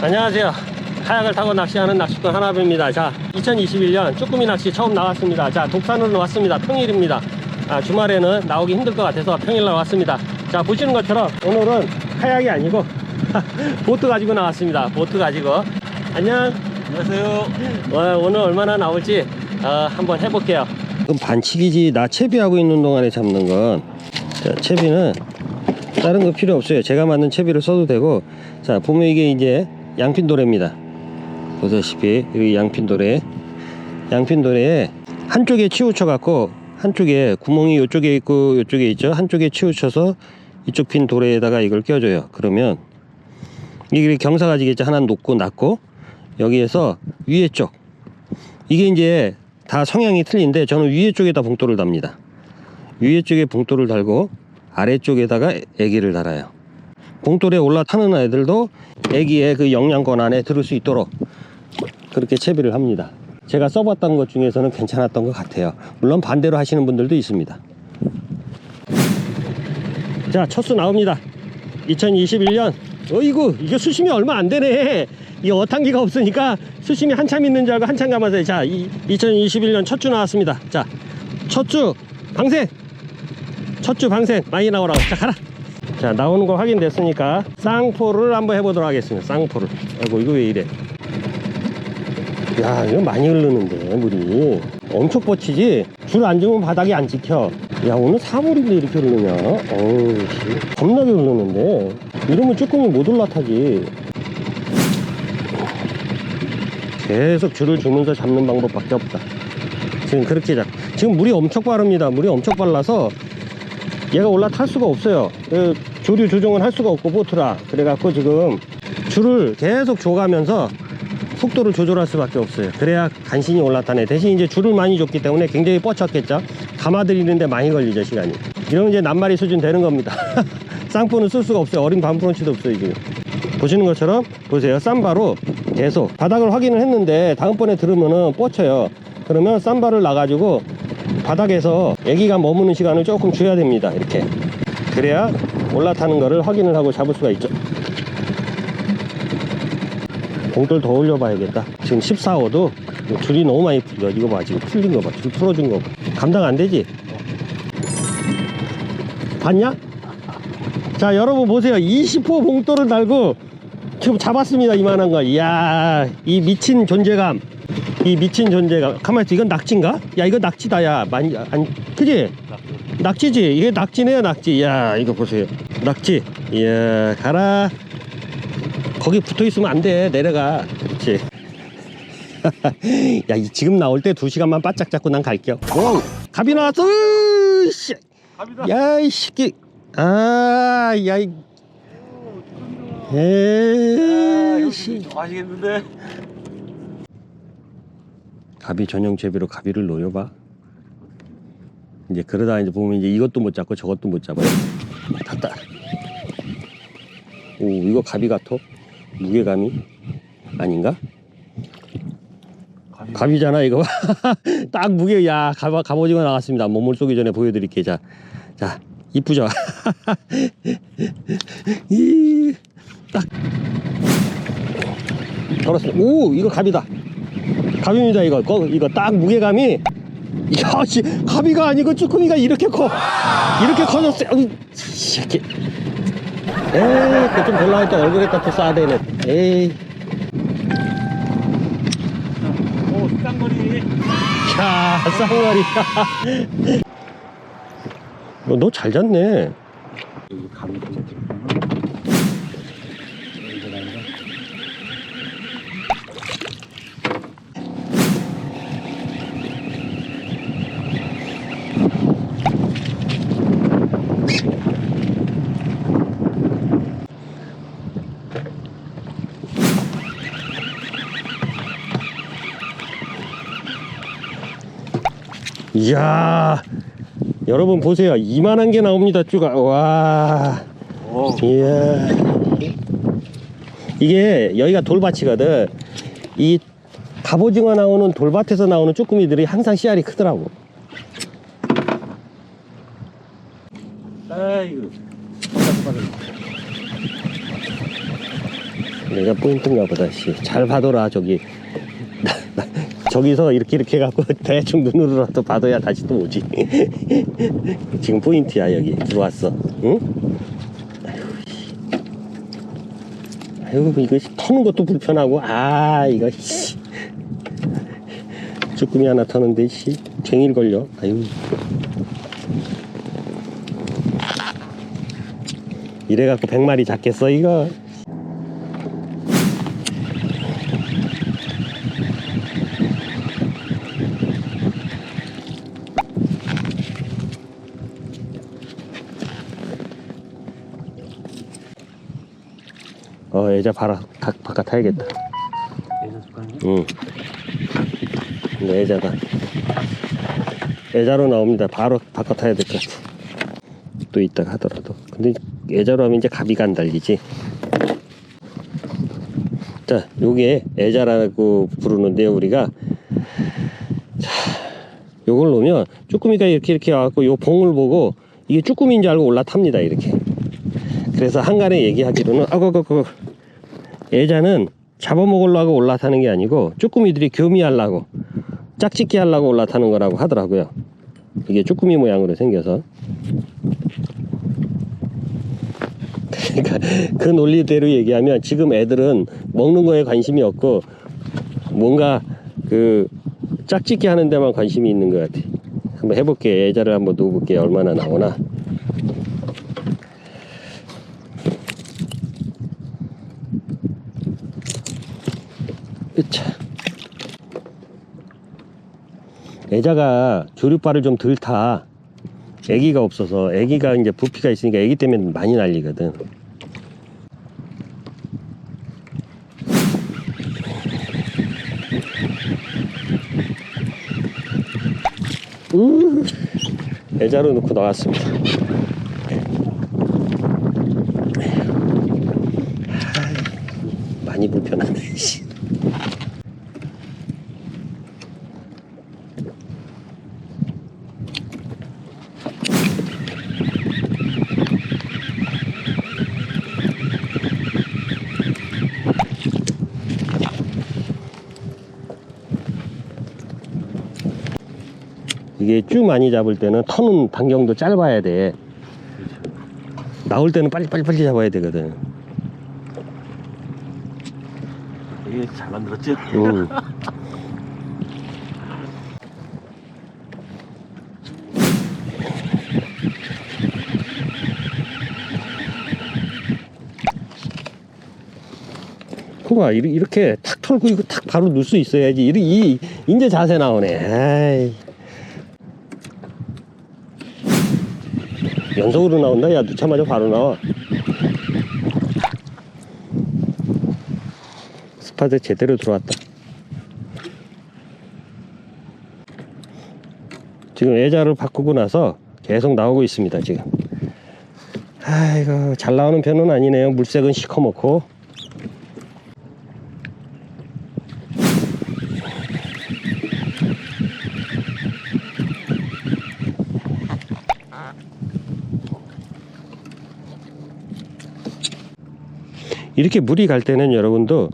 안녕하세요. 카약을 타고 낚시하는 낚시꾼 하나입니다. 자, 2021년 쭈꾸미 낚시 처음 나왔습니다. 자, 독산으로 왔습니다. 평일입니다. 아, 주말에는 나오기 힘들 것 같아서 평일 날 왔습니다. 자, 보시는 것처럼 오늘은 카약이 아니고 보트 가지고 나왔습니다. 보트 가지고. 안녕. 안녕하세요. 어, 오늘 얼마나 나올지 어, 한번 해볼게요. 그럼 반칙이지. 나 채비하고 있는 동안에 잡는 건. 자, 채비는 다른 거 필요 없어요. 제가 만든 채비를 써도 되고. 자, 보면 이게 이제 양핀도래입니다. 보다시피 여기 양핀도래. 양핀도래에 한쪽에 치우쳐 갖고 한쪽에 구멍이 이쪽에 있고 이쪽에 있죠. 한쪽에 치우쳐서 이쪽 핀 도래에다가 이걸 껴줘요. 그러면 이게 경사가지겠죠. 하나 높고 낮고 여기에서 위에 쪽 이게 이제 다 성향이 틀린데 저는 위에 쪽에다 봉돌을 답니다. 위에 쪽에 봉돌을 달고 아래쪽에다가 애기를 달아요. 봉돌에 올라타는 애들도 애기의 그 영양권 안에 들을 수 있도록 그렇게 채비를 합니다. 제가 써봤던 것 중에서는 괜찮았던 것 같아요. 물론 반대로 하시는 분들도 있습니다. 자, 첫수 나옵니다. 2021년. 어이구, 이게 수심이 얼마 안 되네. 이 어탕기가 없으니까 수심이 한참 있는 줄 알고 한참 감아서 자, 이, 2021년 첫 주 나왔습니다. 자, 첫 주 방생. 첫 주 방생 많이 나오라고. 자, 가라. 자, 나오는 거 확인됐으니까 쌍포를 한번 해보도록 하겠습니다. 쌍포를. 아이고, 이거 왜 이래? 야, 이거 많이 흐르는데, 물이. 엄청 뻗치지? 줄 안 주면 바닥이 안 찍혀. 야, 오늘 3월인데 이렇게 흐르냐? 어우, 씨. 겁나게 흐르는데. 이러면 쭈꾸미 못 올라타지. 계속 줄을 주면서 잡는 방법밖에 없다. 지금 그렇게 잡. 지금 물이 엄청 빠릅니다. 물이 엄청 빨라서 얘가 올라탈 수가 없어요. 그 조류 조정은 할 수가 없고 보트라. 그래갖고 지금 줄을 계속 줘가면서 속도를 조절할 수밖에 없어요. 그래야 간신히 올라타네. 대신 이제 줄을 많이 줬기 때문에 굉장히 뻗쳤겠죠. 감아들이는데 많이 걸리죠 시간이. 이런 이제 낱마리 수준 되는 겁니다. 쌍포는 쓸 수가 없어요. 어린 반프런치도 없어요 지금. 보시는 것처럼 보세요. 쌈바로 계속 바닥을 확인을 했는데 다음번에 들으면은 뻗쳐요. 그러면 쌈바를 놔가지고 바닥에서 애기가 머무는 시간을 조금 줘야 됩니다. 이렇게. 그래야 올라타는 거를 확인을 하고 잡을 수가 있죠. 봉돌 더 올려봐야겠다. 지금 14호도 줄이 너무 많이 풀려. 이거 봐. 지금 풀린 거 봐. 줄 풀어준 거 봐. 감당 안 되지? 봤냐? 자, 여러분 보세요. 20호 봉돌을 달고 지금 잡았습니다. 이만한 거. 이야, 이 미친 존재감. 이 미친 존재감. 가만히 있어. 이건 낙지인가? 야, 이거 낙지다. 야, 많이, 안, 그지? 낙지 지? 이게 낙지네요, 낙지. 야, 이거 보세요. 낙지. 이야, 가라. 거기 붙어 있으면 안 돼. 내려가. 그렇지. 야, 이 지금 나올 때 두 시간만 바짝 잡고 난 갈게요. 오, 갑이 나왔어. 으이, 씨. 갑니다. 야, 이 새끼. 아, 야, 이. 에이, 씨. 아시겠는데? 가비 전용 채비로 가비를 노려봐. 이제 그러다 이제 보면 이제 이것도 못 잡고 저것도 못 잡아요. 탔다. 오, 이거 가비 같아? 무게감이? 아닌가? 갑이. 갑이잖아 이거 딱 무게 야 갑, 갑오징어 나왔습니다 몸을 쏘기 전에 보여드릴게 자, 자 이쁘죠 이딱 걸었습니다 오 이거 갑이다 갑입니다 이거 거, 이거 딱 무게감이 야씨 갑이가 아니고 쭈꾸미가 이렇게 커 이렇게 커졌어요 어이, 이 새끼 에이 그좀 또 얼굴에다 또 쏴야 되네 에이 오, 쌍거리. 야, 쌍말이야. 너잘 잤네. 여기 감이 좀 이야, 여러분 보세요. 이만한 게 나옵니다, 쭈가. 와, 오, 이야. 이게 여기가 돌밭이거든. 이 갑오징어 나오는 돌밭에서 나오는 쭈꾸미들이 항상 씨알이 크더라고. 아이고. 내가 포인트인가 보다 씨. 잘 봐둬라 저기 저기서 이렇게 이렇게 해갖고 대충 눈으로라도 봐둬야 다시 또 오지. 지금 포인트야 여기. 들어왔어. 응? 아이고 이거 터는 것도 불편하고. 아 이거 씨. 쭈꾸미 하나 터는데 씨. 쟁일 걸려 아유. 이래갖고 100마리 잡겠어 이거 어 애자 바라 가, 바깥 타야겠다. 응 근데 애자다. 애자로 나옵니다. 바로 바꿔 타야 될 것 같아. 또 있다가 하더라도. 근데 애자로 하면 이제 가비가 안 달리지. 자 요게 애자라고 부르는데요 우리가. 자 요걸 놓으면 쭈꾸미가 이렇게 이렇게 와갖고 요 봉을 보고 이게 쭈꾸미인 줄 알고 올라탑니다 이렇게. 그래서 한간에 얘기하기로는 아고고고 애자는 잡아먹으려고 올라타는 게 아니고 쭈꾸미들이 교미하려고 짝짓기 하려고 올라타는 거라고 하더라고요. 이게 쭈꾸미 모양으로 생겨서. 그러니까 그 논리대로 얘기하면 지금 애들은 먹는 거에 관심이 없고 뭔가 그 짝짓기 하는 데만 관심이 있는 것 같아. 한번 해볼게. 애자를 한번 놓아볼게. 얼마나 나오나 으차. 애자가 조류발을 좀 덜 타. 애기가 없어서 애기가 이제 부피가 있으니까 애기 때문에 많이 날리거든. 우 애자로 넣고 나왔습니다. 많이 불편하네. 씨. 이게 쭉 많이 잡을 때는 터는 반경도 짧아야 돼. 나올 때는 빨리빨리 빨리 잡아야 되거든. 되게 잘 만들었지? 음. 그봐 이렇게 탁 털고 이거 탁 바로 넣을 수 있어야지 이, 이 이제 자세 나오네 아이. 연속으로 나온다? 야 넣자마자 바로 나와. 스파드 제대로 들어왔다. 지금 애자를 바꾸고 나서 계속 나오고 있습니다 지금. 아이고 잘 나오는 편은 아니네요. 물색은 시커멓고 이렇게 물이 갈 때는 여러분도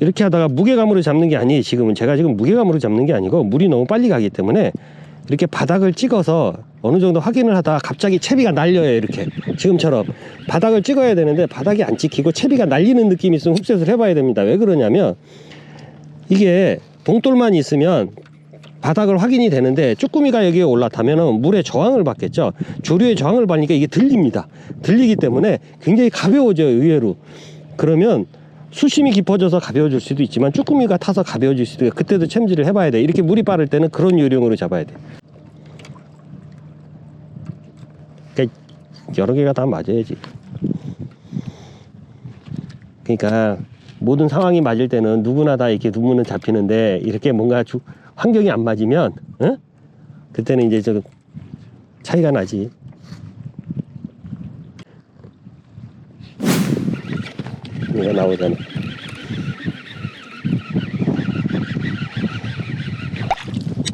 이렇게 하다가 무게감으로 잡는 게 아니에요 지금은. 제가 지금 무게감으로 잡는 게 아니고 물이 너무 빨리 가기 때문에 이렇게 바닥을 찍어서 어느 정도 확인을 하다가 갑자기 채비가 날려요 이렇게. 지금처럼. 바닥을 찍어야 되는데 바닥이 안 찍히고 채비가 날리는 느낌이 있으면 훅셋을 해봐야 됩니다. 왜 그러냐면 이게 봉돌만 있으면 바닥을 확인이 되는데 쭈꾸미가 여기에 올라타면 물의 저항을 받겠죠. 조류의 저항을 받으니까 이게 들립니다. 들리기 때문에 굉장히 가벼워져요 의외로 그러면 수심이 깊어져서 가벼워질 수도 있지만 쭈꾸미가 타서 가벼워질 수도 있고 그때도 챔질을 해봐야 돼. 이렇게 물이 빠를 때는 그런 요령으로 잡아야 돼. 그러니까 여러 개가 다 맞아야지. 그러니까 모든 상황이 맞을 때는 누구나 다 이렇게 눈물은 잡히는데 이렇게 뭔가 주, 환경이 안 맞으면 어? 그때는 이제 저 차이가 나지 얘가 나오잖아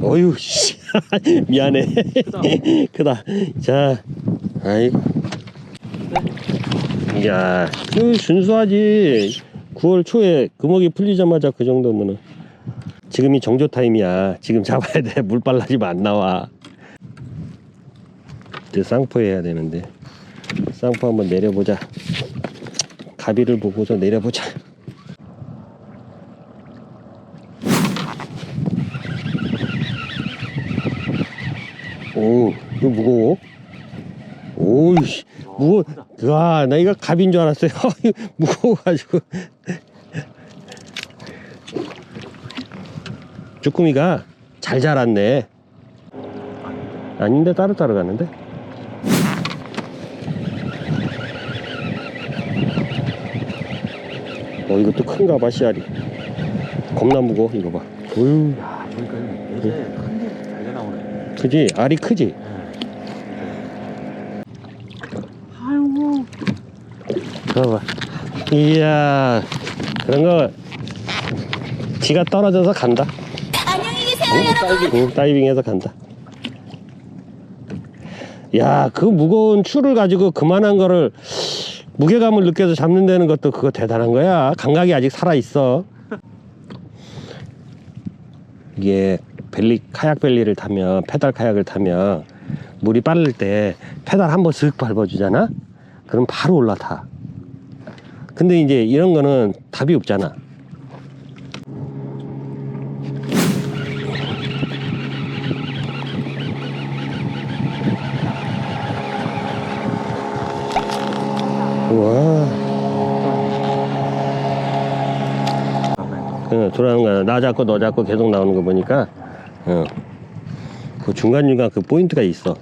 어휴 씨 미안해 크다 자 아이고 이야 그 순수하지 9월 초에 금어기 풀리자마자 그 정도면은 지금이 정조 타임이야. 지금 잡아야 돼. 물 빨라지면 안 나와. 이제 쌍포 해야 되는데 쌍포 한번 내려보자. 가비를 보고서 내려보자. 오, 이거 무거워. 오이씨, 무거워. 와, 나 이거 갑인 줄 알았어요. 무거워가지고. 쭈꾸미가 잘 자랐네. 아닌데 따로 따로 가는데? 어, 이것도 큰가 봐, 씨알이. 겁나 무거워, 이거 봐. 어휴, 야 보니까 요새 큰게 달려 나오네. 그지? 알이 크지? 아이고. 봐봐. 이야, 그런 거, 지가 떨어져서 간다. 안녕히 계세요. 응, 다이빙해서 간다. 야, 그 무거운 추를 가지고 그만한 거를 무게감을 느껴서 잡는다는 것도 그거 대단한 거야. 감각이 아직 살아 있어. 이게 벨리 카약 벨리를 타면 페달 카약을 타면 물이 빠를 때 페달 한번 슥 밟아주잖아. 그럼 바로 올라타. 근데 이제 이런 거는 답이 없잖아. 우와. 어, 돌아가는 거야. 나 잡고 너 잡고 계속 나오는 거 보니까, 어, 그 중간중간 그 포인트가 있어.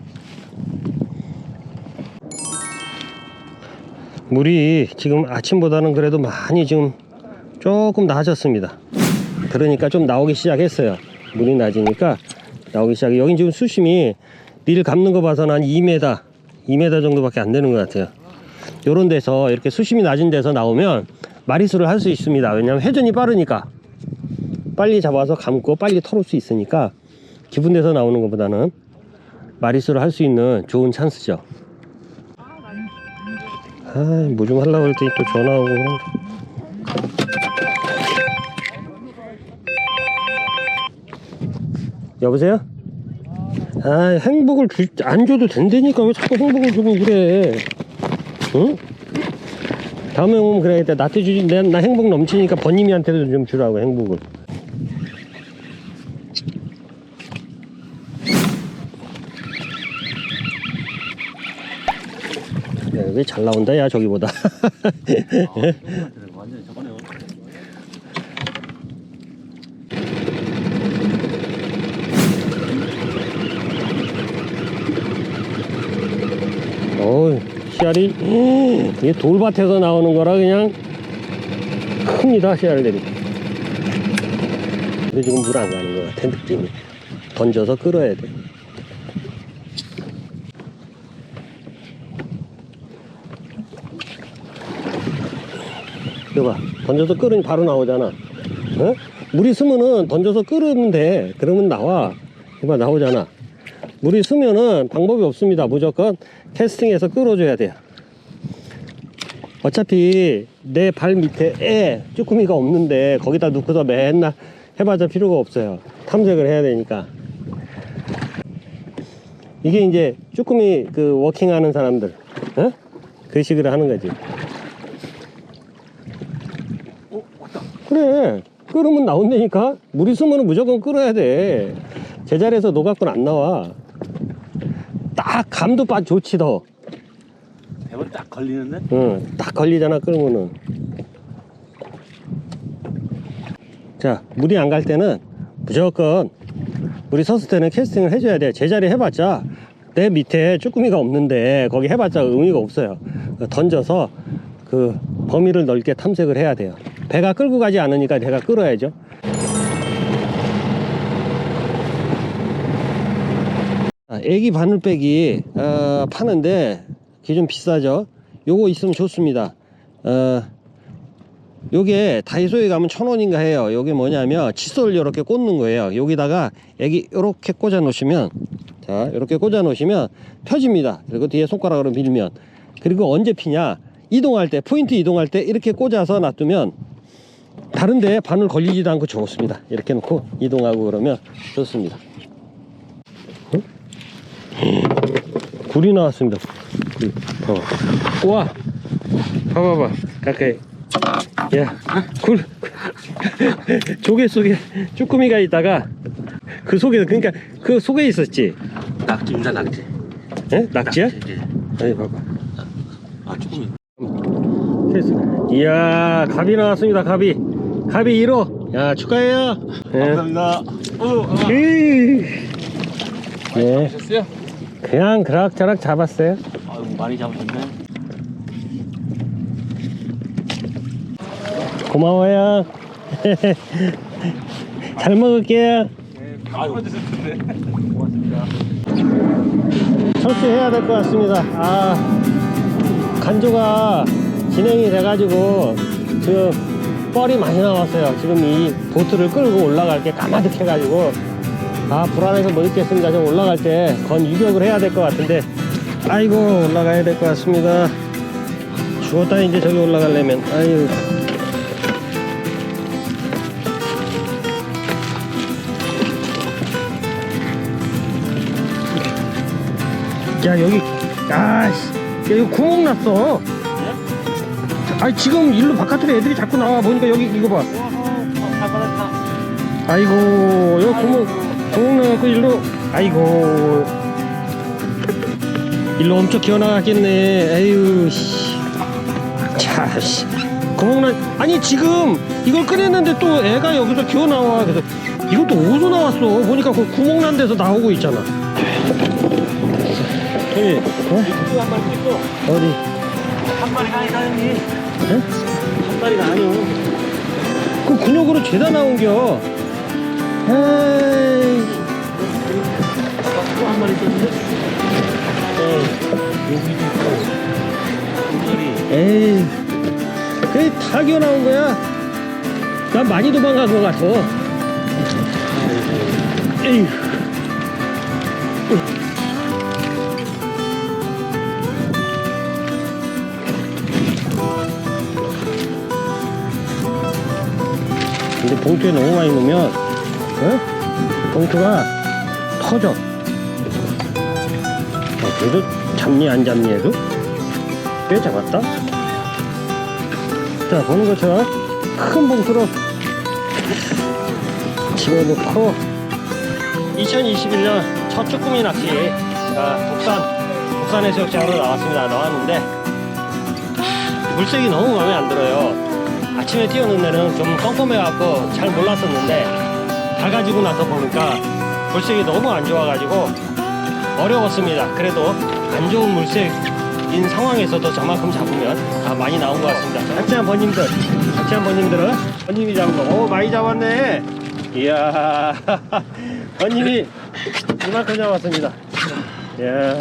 물이 지금 아침보다는 그래도 많이 지금 조금 나아졌습니다. 그러니까 좀 나오기 시작했어요. 물이 낮으니까 나오기 시작해. 여긴 지금 수심이 릴 감는 거 봐서는 한 2m, 2m 정도밖에 안 되는 것 같아요. 요런 데서 이렇게 수심이 낮은 데서 나오면 마리수를 할 수 있습니다. 왜냐면 회전이 빠르니까 빨리 잡아서 감고 빨리 털을 수 있으니까 깊은 데서 나오는 것보다는 마리수를 할 수 있는 좋은 찬스죠. 아, 뭐 좀 하려고 할때또 전화 오고. 여보세요? 아, 행복을 주, 안 줘도 된다니까 왜 자꾸 행복을 주고 그래? 응? 다음에 오면 그래야겠다. 나한테 주지. 내, 나 행복 넘치니까 번님이한테도 좀 주라고 행복을. 왜 잘 나온다 야 저기보다. 어우 씨알이 이게 돌밭에서 나오는 거라 그냥 큽니다 씨알들이. 근데 지금 물 안 가는 거 같아 느낌이. 던져서 끌어야 돼. 이거 봐. 던져서 끓으니 바로 나오잖아. 어? 물이 스면은 던져서 끓으면 돼. 그러면 나와. 이봐, 나오잖아. 물이 스면은 방법이 없습니다. 무조건 캐스팅해서 끌어줘야 돼요. 어차피 내 발 밑에 애, 쭈꾸미가 없는데 거기다 놓고서 맨날 해봐자 필요가 없어요. 탐색을 해야 되니까. 이게 이제 쭈꾸미 그 워킹 하는 사람들, 어? 그 식으로 하는 거지. 어 왔다. 그래. 끓으면 나온다니까. 물이 쓰면 무조건 끓어야 돼. 제자리에서 녹았건 안 나와. 딱 감도 빠 좋지 더. 대머리 딱 걸리는데. 응, 딱 걸리잖아 끓으면은. 자 물이 안 갈 때는 무조건 물이 섰을 때는 캐스팅을 해줘야 돼. 제자리 해봤자 내 밑에 쭈꾸미가 없는데 거기 해봤자 의미가 없어요. 던져서 그 범위를 넓게 탐색을 해야 돼요 배가 끌고 가지 않으니까 배가 끌어야죠. 아, 애기 바늘빼기 어, 파는데 그게 좀 비싸죠? 요거 있으면 좋습니다. 어, 요게 다이소에 가면 천 원인가 해요. 요게 뭐냐면 칫솔 이렇게 꽂는 거예요. 여기다가 애기 이렇게 꽂아 놓으시면 자 이렇게 꽂아 놓으시면 펴집니다. 그리고 뒤에 손가락으로 밀면. 그리고 언제 피냐? 이동할 때 포인트 이동할 때 이렇게 꽂아서 놔두면 다른데 바늘 걸리지도 않고 좋습니다. 이렇게 놓고 이동하고 그러면 좋습니다. 응? 굴이 나왔습니다. 굴. 봐봐. 우와. 봐봐봐. 가까이. 야, 굴. 조개 속에 쭈꾸미가 있다가 그 속에 그러니까 그 속에 있었지. 낙지입니다 낙지 에? 낙지야? 예. 아니 봐봐. 아 조금 됐어. 이야, 갑이 나왔습니다. 갑이. 갑이 1호. 야, 축하해요. 예. 감사합니다. 네. 하셨어요? 그냥 그락저락 잡았어요. 아유 많이 잡으셨네 고마워요. 잘 먹을게요. 아유 드실 텐데 고맙습니다 철수해야 될 것 같습니다. 아, 간조가 진행이 돼가지고 지금 뻘이 많이 나왔어요. 지금 이 보트를 끌고 올라갈 게 까마득 해가지고 아 불안해서 못 있겠습니다. 좀 올라갈 때 건 유격을 해야 될 것 같은데 아이고 올라가야 될 것 같습니다. 죽었다 이제 저기 올라가려면 아유. 야 여기 아씨 야 이거 구멍 났어 아니 지금 일로 바깥으로 애들이 자꾸 나와. 보니까 여기 이거 봐. 아이고 여기 구멍 구멍 나갖고 일로 아이고. 일로 엄청 기어나갔겠네. 에휴 씨자씨. 구멍 나 아니 지금 이걸 꺼냈는데 또 애가 여기서 기어나와. 그래서 이것도 어디서 나왔어? 보니까 그 구멍 난 데서 나오고 있잖아. 형님 어? 이거 한 마리 찍고. 어디? 한 마리가 아니다 형님 에? 한 마리가 아니오 그 근육으로 죄다 나온겨. 에이, 또한 마리 있었는데 여기도 있고 두 마리 에이, 그게 다 기어 나온 거야. 난 많이 도망간 것 같아. 에이. 봉투에 너무 많이 넣으면, 어? 봉투가 터져. 어, 그래도 잡니 안 잡니 해도 꽤 잡았다. 자, 보는 것처럼 큰 봉투로 집어넣고 2021년 첫 쭈꾸미 낚시 아, 독산 독산 해수욕장으로 나왔습니다. 나왔는데 물색이 너무 마음에 안 들어요. 아침에 뛰어는 데는 좀 껌껌해갖고 잘 몰랐었는데 다 가지고 나서 보니까 물색이 너무 안 좋아가지고 어려웠습니다. 그래도 안 좋은 물색인 상황에서도 저만큼 잡으면 다 많이 나온 것 같습니다. 같이한 번님들, 같이한 번님들은 번님이 잡은 거, 오 많이 잡았네. 이야, 번님이 이만큼 잡았습니다. 이야,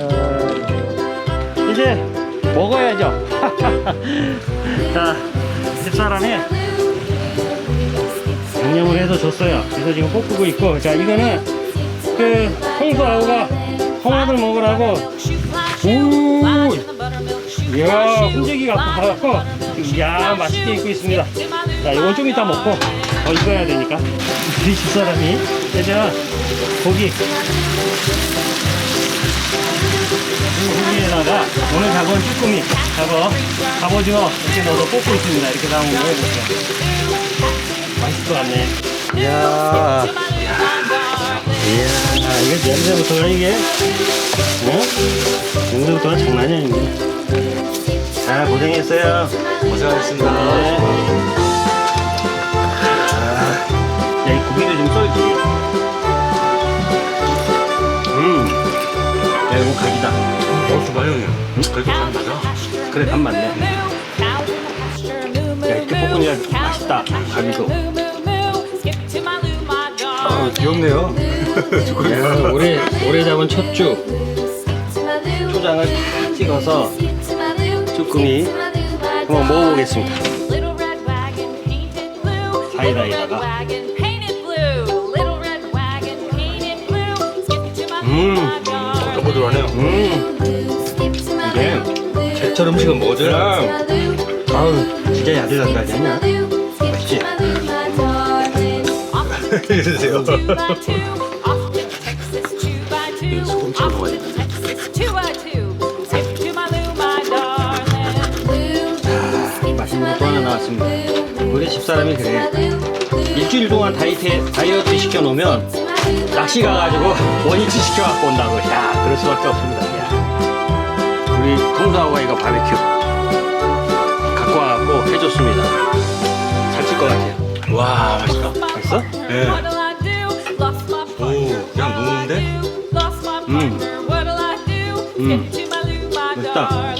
이제 먹어야죠. 자, 집사람이 양념을 해서 줬어요. 그래서 지금 볶고 있고, 자 이거는 그 홍수아우가 홍합을 먹으라고 오, 이야 훈제기 갖고 가갖고 이야 맛있게 익고 있습니다. 자 이건 좀 이따 먹고 더 익어야 되니까 우리 집사람이 그래서 고기 고기에다가 오늘 잡은 쭈꾸미 잡어 갑오징어 이렇게 넣어서 볶고 있습니다. 이렇게 다 한번 먹어볼게요. 맛있을 것 같네. 이야 이야, 이게 냄새부터가 이게, 어? 냄새부터가 장난이 아닙니다. 자, 고생했어요. 고생하셨습니다 네. 아, 야, 이 고기도 좀 썰지. 음, 야, 이거 각이다. 어 좋아요 형님 그래도 간 맞아 그래, 간 맞네. 야, 이렇게 볶으니까 맛있다. 가비도. 아 귀엽네요 야, 올해, 올해 잡은 첫 주. 초장을 탁 찍어서 쭈꾸미 한번 먹어보겠습니다. 사이다에다가. 음, 꼬들꼬들하네요 음, 이게 제철 음식은 뭐죠? 아우, 진짜 야들야들하지 않냐? 맛있지? 해주세요. 소금장 먹어야 맛있는 것도 하나 나왔습니다. 우리 집사람이 그래. 일주일 동안 다이어트, 다이어트 시켜놓으면 낚시 가가지고 원위치 시켜갖고 온다고. 야, 그럴 수밖에 없습니다. 야. 우리 이거 바베큐 갖고 와갖고 해줬습니다. 살찔 것 같아요. 와, 맛있다. 맛있어? 네. 오, 그냥 녹는데? 음. 음. 맵다.